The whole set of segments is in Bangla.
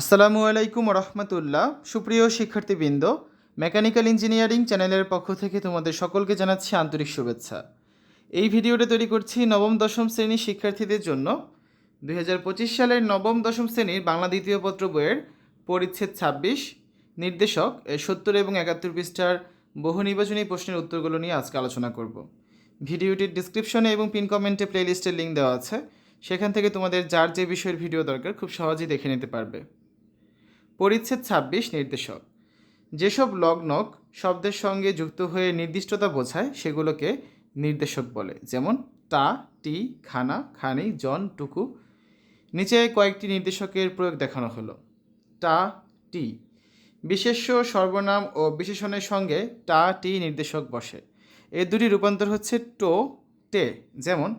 আসসালামু আলাইকুম রহমতুল্লাহ সুপ্রিয় শিক্ষার্থীবৃন্দ, মেকানিক্যাল ইঞ্জিনিয়ারিং চ্যানেলের পক্ষ থেকে তোমাদের সকলকে জানাচ্ছি আন্তরিক শুভেচ্ছা। এই ভিডিওটা তৈরি করছি নবম দশম শ্রেণির শিক্ষার্থীদের জন্য। দু হাজার পঁচিশ সালের নবম দশম শ্রেণির বাংলা দ্বিতীয় পত্র বইয়ের পরিচ্ছেদ ছাব্বিশ। নির্দেশক সত্তর এবং একাত্তর পৃষ্ঠার বহু নির্বাচনী প্রশ্নের উত্তরগুলো নিয়ে আজকে আলোচনা করব। ভিডিওটির ডিসক্রিপশনে এবং পিন কমেন্টে প্লেলিস্টের লিঙ্ক দেওয়া আছে। সেখান থেকে তোমাদের যার যে বিষয়ের ভিডিও দরকার, খুব সহজেই দেখে নিতে পারবে। পরিচ্ছেদ ছাব্বিশ নির্দেশক। যেসব লগ্নক শব্দের সঙ্গে যুক্ত হয়ে নির্দিষ্টতা বোঝায়, সেগুলোকে নির্দেশক বলে। যেমন, টা, টি, খানা, খানি, জন, টুকু। নিচে কয়েকটি নির্দেশকের প্রয়োগ দেখানো হলো। টা, টি। বিশেষ্য, সর্বনাম ও বিশেষণের সঙ্গে টা, টি নির্দেশক বসে। এর দুটি রূপান্তর হচ্ছে টো টে যেমন,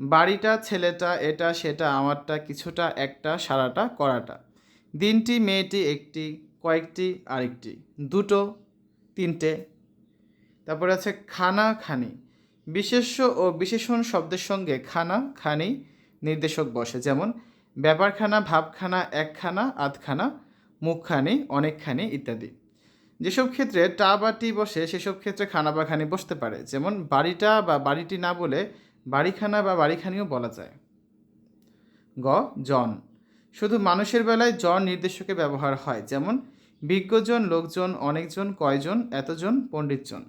বাড়িটা ছেলেটা, এটা, সেটা, আমারটা, কিছুটা, একটা, সারাটা, করাটা। দিনটি মেয়েটি একটি, কয়েকটি আরেকটি। দুটো, তিনটে। তারপরে আছে খানা, খানি। বিশেষ্য ও বিশেষণ শব্দের সঙ্গে খানা, খানি নির্দেশক বসে। যেমন, ব্যাপারখানা, ভাবখানা, একখানা, আধখানা, মুখখানি, অনেকখানি ইত্যাদি। যেসব ক্ষেত্রে টা বা টি বসে, সেসব ক্ষেত্রে খানা বা খানি বসতে পারে। যেমন, বাড়িটা বা বাড়িটি না বলে বাড়িখানা বা বাড়িখানিও বলা যায়। গ, জন। শুধু মানুষের বেলায় জন নির্দেশকে ব্যবহার হয়, যেমন বিজ্ঞজন, লোকজন, অনেকজন, কয়জন, এতজন, পণ্ডিতজন।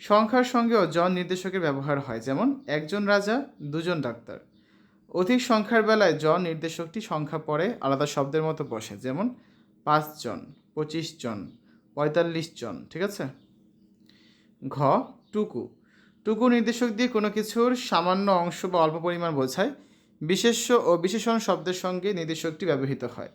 সংখ্যার সঙ্গেও জন নির্দেশকের ব্যবহার হয়, যেমন একজন রাজা, দুজন ডাক্তার। অধিক সংখ্যার বেলায় জন নির্দেশকটি সংখ্যা পরে আলাদা শব্দের মতো বসে, যেমন পাঁচজন পঁচিশ জন পঁয়তাল্লিশ জন ঠিক আছে? ঘ, টুকু। টুকু নির্দেশক দিয়ে কোনো কিছুর সামান্য অংশ বা অল্প পরিমাণ বোঝায় বিশেষ্য ও বিশেষণ শব্দের সঙ্গে নির্দেশকটি ব্যবহৃত হয়।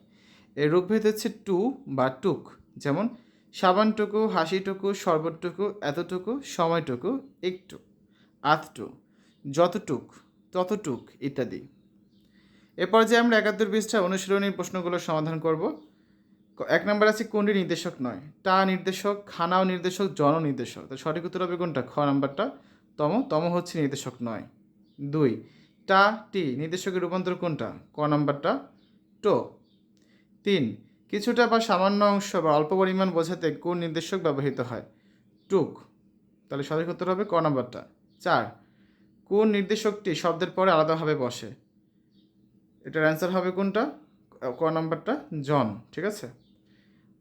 এর রূপভেদ হচ্ছে টু বা টুক, যেমন সাবানটুকু, হাসিটুকু, শরবতটুকু, এতটুকু, সময়টুকু, একটু, আধটু, যতটুক, ততটুক ইত্যাদি। এরপর যে আমরা একাত্তর পৃষ্ঠা অনুশীলনীর প্রশ্নগুলোর সমাধান করব। এক নম্বর আছে কোনটি নির্দেশক নয়? টা নির্দেশক, খানাও নির্দেশক জন নির্দেশক। তো সঠিক উত্তর হবে কোনটা? খ নাম্বারটা। তম তম হচ্ছে নির্দেশক নয়। দুই টা টি, নির্দেশকের রূপান্তর কোনটা? ক নাম্বারটা? টো। তিন, কিছুটা বা সামান্য অংশ বা অল্প পরিমাণ বোঝাতে কোন নির্দেশক ব্যবহৃত হয়? টুক। তাহলে সঠিক উত্তর হবে ক নাম্বারটা। চার, কোন নির্দেশকটি শব্দের পরে আলাদাভাবে বসে? এটার অ্যান্সার হবে কোনটা? ক নাম্বারটা? জন। ঠিক আছে?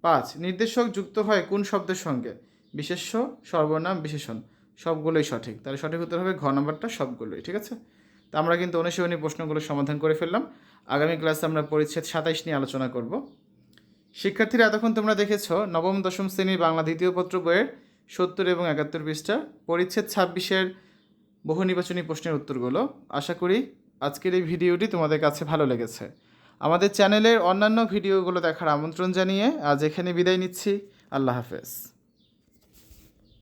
পাঁচ, নির্দেশক যুক্ত হয় কোন শব্দের সঙ্গে? বিশেষ্য, সর্বনাম, বিশেষণ। সবগুলোই সঠিক। তাহলে সঠিক উত্তর হবে ঘ নাম্বারটা, সবগুলোই। ঠিক আছে? তা আমরা কিন্তু অনুশীলনী প্রশ্নগুলো সমাধান করে ফেললাম। আগামী ক্লাসে আমরা পরিচ্ছেদ সাতাইশ নিয়ে আলোচনা করব। শিক্ষার্থীরা, এতক্ষণ তোমরা দেখেছ, নবম, দশম শ্রেণির বাংলা দ্বিতীয় পত্র বইয়ের সত্তর এবং একাত্তর পৃষ্ঠা। পরিচ্ছেদ ছাব্বিশের বহু নির্বাচনী প্রশ্নের উত্তরগুলো। আশা করি আজকের এই ভিডিওটি তোমাদের কাছে ভালো লেগেছে। আমাদের চ্যানেলের অন্যান্য ভিডিওগুলো দেখার আমন্ত্রণ জানিয়ে আজ এখানে বিদায় নিচ্ছি। আল্লাহ হাফেজ।